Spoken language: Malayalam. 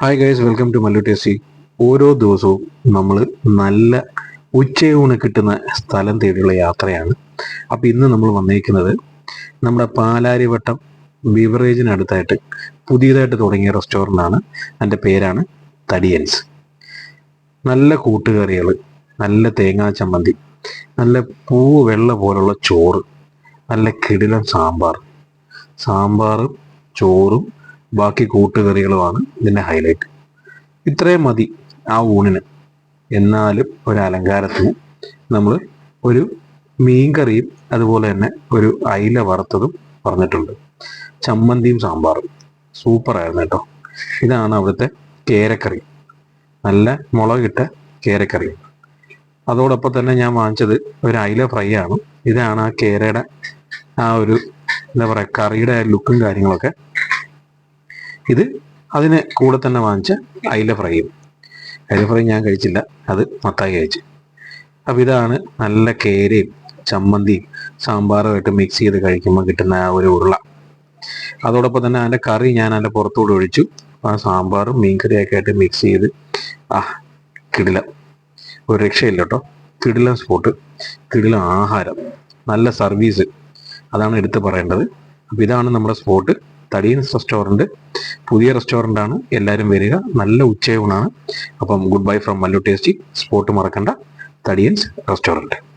Hi guys welcome to Mallu tasty ഓരോ ദിവസവും നമ്മൾ നല്ല ഉച്ചയൂണ് കിട്ടുന്ന സ്ഥലം തേടിയുള്ള യാത്രയാണ്. അപ്പോൾ ഇന്ന് നമ്മൾ വന്നിരിക്കുന്നത് നമ്മുടെ പാലാരിവട്ടം ബിവറേജിനടുത്തായിട്ട് പുതിയതായിട്ട് തുടങ്ങിയ റെസ്റ്റോറന്റാണ് അതിന്റെ പേരാണ് തടിയൻസ്. നല്ല കൂട്ടുകറികൾ നല്ല തേങ്ങാ ചമ്മന്തി നല്ല പൂ വെള്ള പോലുള്ള ചോറ് നല്ല കിടിലം സാമ്പാർ. സാമ്പാറും ചോറും ബാക്കി കൂട്ടുകറികളുമാണ് ഇതിന്റെ ഹൈലൈറ്റ് ഇത്രയും മതി ആ ഊണിന്. എന്നാലും ഒരു അലങ്കാരത്തിന് നമ്മൾ ഒരു മീൻകറിയും അതുപോലെ തന്നെ ഒരു അയില വറുത്തതും പറഞ്ഞിട്ടുണ്ട്. ചമ്മന്തിയും സാമ്പാറും. സൂപ്പറായിരുന്നു കേട്ടോ. ഇതാണ് അവിടുത്തെ കേരക്കറി. നല്ല മുളകിട്ട കേരക്കറി. അതോടൊപ്പം തന്നെ ഞാൻ വാങ്ങിച്ചത് ഒരു അയില ഫ്രൈ ആണ്. ഇതാണ് ആ കേരയുടെ ആ ഒരു എന്താ പറയുക കറിയുടെ ലുക്കും കാര്യങ്ങളൊക്കെ ഇത് അതിന് കൂടെ തന്നെ വാങ്ങിച്ച അയില ഫ്രൈയും അയില ഫ്രൈ ഞാൻ കഴിച്ചില്ല. അത് മത്തായി കഴിച്ചു. അപ്പം ഇതാണ് നല്ല കേരയും ചമ്മന്തിയും സാമ്പാറുമായിട്ട് മിക്സ് ചെയ്ത് കഴിക്കുമ്പോൾ കിട്ടുന്ന ആ ഒരു ഉരുള. അതോടൊപ്പം തന്നെ അതിന്റെ കറി ഞാൻ അതിന്റെ പുറത്തൂടെ ഒഴിച്ചു. ആ സാമ്പാറും മീൻകറിയൊക്കെ ആയിട്ട് മിക്സ് ചെയ്ത് ആ കിടിലം. ഒരു രക്ഷയില്ല കേട്ടോ. കിടിലം സ്പോട്ട് കിടിലം ആഹാരം. നല്ല സർവീസ് അതാണ് എടുത്തു പറയേണ്ടത്. അപ്പം ഇതാണ് നമ്മുടെ സ്പോട്ട്. തടിയൻസ് റെസ്റ്റോറന്റ് പുതിയ റെസ്റ്റോറന്റ് ആണ് എല്ലാവരും വരിക. നല്ല ഉച്ചയൂണാണ്. അപ്പം good bye from Mallu tasty. Spot മറക്കണ്ട. തടിയൻസ് റെസ്റ്റോറന്റ്